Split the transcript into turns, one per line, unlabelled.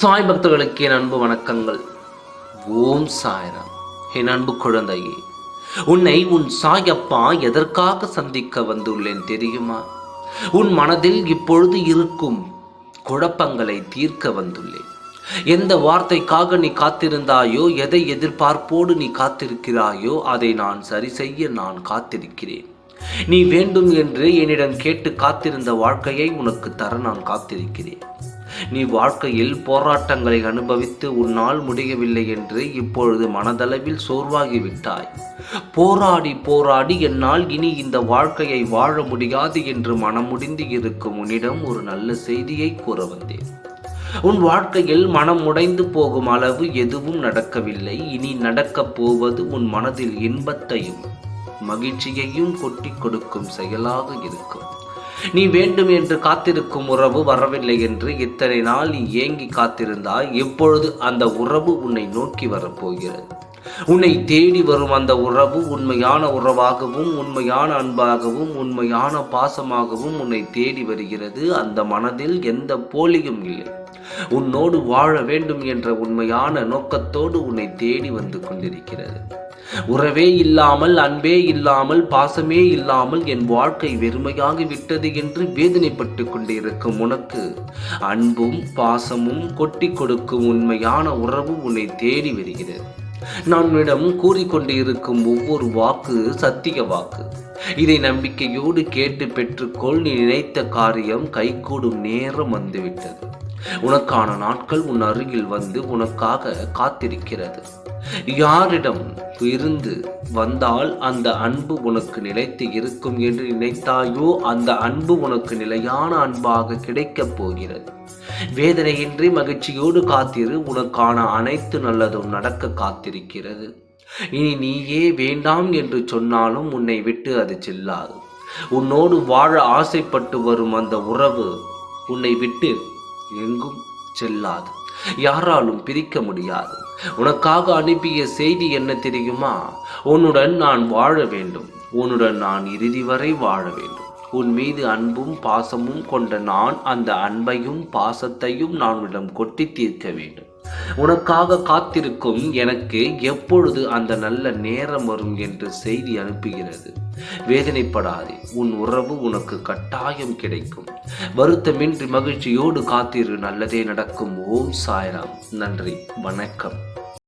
சாய் பக்தர்களுக்கு என் அன்பு வணக்கங்கள். ஓம் சாய்ராம். என் அன்பு குழந்தையே உன்னை உன் சாய் அப்பா எதற்காக சந்திக்க வந்துள்ளேன் தெரியுமா? உன் மனதில் இப்பொழுது இருக்கும் குழப்பங்களை தீர்க்க வந்துள்ளேன். எந்த வார்த்தைக்காக நீ காத்திருந்தாயோ எதை எதிர்பார்ப்போடு நீ காத்திருக்கிறாயோ அதை நான் சரி செய்ய நான் காத்திருக்கிறேன். நீ வேண்டும் என்று என்னிடம் கேட்டு காத்திருந்த வாழ்க்கையை உனக்கு தர நான் காத்திருக்கிறேன். நீ வாழ்க்கையில் போராட்டங்களை அனுபவித்து உன்னால் முடியவில்லை என்று இப்பொழுது மனதளவில் சோர்வாகி விட்டாய் போராடி போராடி என்னால் இனி இந்த வாழ்க்கையை வாழ முடியாது என்று மனம் முடிந்து இருக்கும் உன்னிடம் ஒரு நல்ல செய்தியை கூற வந்தேன். உன் வாழ்க்கையில் மனம் உடைந்து போகும் அளவு எதுவும் நடக்கவில்லை. இனி நடக்கப் போவது உன் மனதில் இன்பத்தையும் மகிழ்ச்சியையும் கொட்டி கொடுக்கும் செயலாக இருக்கும். நீ வேண்டும் என்று காத்திருக்கும் உறவு வரவில்லை என்று இத்தனை நாள் நீ ஏங்கி காத்திருந்தால் இப்பொழுது அந்த உறவு உன்னை நோக்கி வரப்போகிறது. உன்னை தேடி வரும் அந்த உறவு உண்மையான உறவாகவும் உண்மையான அன்பாகவும் உண்மையான பாசமாகவும் உன்னை தேடி வருகிறது. அந்த மனதில் எந்த போலியும் இல்லை. உன்னோடு வாழ வேண்டும் என்ற உண்மையான நோக்கத்தோடு உன்னை தேடி வந்து கொண்டிருக்கிறது. உறவே இல்லாமல் அன்பே இல்லாமல் பாசமே இல்லாமல் என் வாழ்க்கை வெறுமையாகி விட்டது என்று வேதனைப்பட்டு கொண்டிருக்கும் உனக்கு. அன்பும் பாசமும் கொட்டி கொடுக்கும் உண்மையான உறவு உன்னை தேடி வருகிறது. நான் உன்னிடம் கூறிக்கொண்டிருக்கும் ஒவ்வொரு வாக்கு சத்திய வாக்கு. இதை நம்பிக்கையோடு கேட்டு பெற்றுக்கொள் நீ நினைத்த காரியம் கைகூடும் நேரம் வந்துவிட்டது. உனக்கான நாட்கள் உன் அருகில் வந்து உனக்காக காத்திருக்கிறது. யாரிடம் இருந்து வந்தால் அந்த அன்பு உனக்கு நிலைத்து இருக்கும் என்று நினைத்தாயோ அந்த அன்பு உனக்கு நிலையான அன்பாக கிடைக்கப் போகிறது. வேதனையின்றி மகிழ்ச்சியோடு காத்திரு உனக்கான அனைத்து நல்லதும் நடக்க காத்திருக்கிறது. இனி நீயே வேண்டாம் என்று சொன்னாலும் உன்னை விட்டு அது செல்லாது. உன்னோடு வாழ ஆசைப்பட்டு வரும் அந்த உறவு உன்னை விட்டு எங்கும் செல்லாது. யாராலும் பிரிக்க முடியாது. உனக்காக அனுப்பிய செய்தி என்ன தெரியுமா? உன்னுடன் நான் வாழ வேண்டும். உன்னுடன் நான் இறுதி வரை வாழ வேண்டும். உன் மீது அன்பும் பாசமும் கொண்ட நான் அந்த அன்பையும் பாசத்தையும் நான் உன்னிடம் கொட்டி தீர்க்க வேண்டும். உனக்காக காத்திருக்கும் எனக்கு எப்பொழுது அந்த நல்ல நேரம் வரும் என்று செய்தி அனுப்புகிறது. வேதனைப்படாதே உன் உறவு உனக்கு கட்டாயம் கிடைக்கும். வருத்தமின்றி மகிழ்ச்சியோடு காத்திரு நல்லதே நடக்கும். ஓம் சாய்ராம். நன்றி வணக்கம்.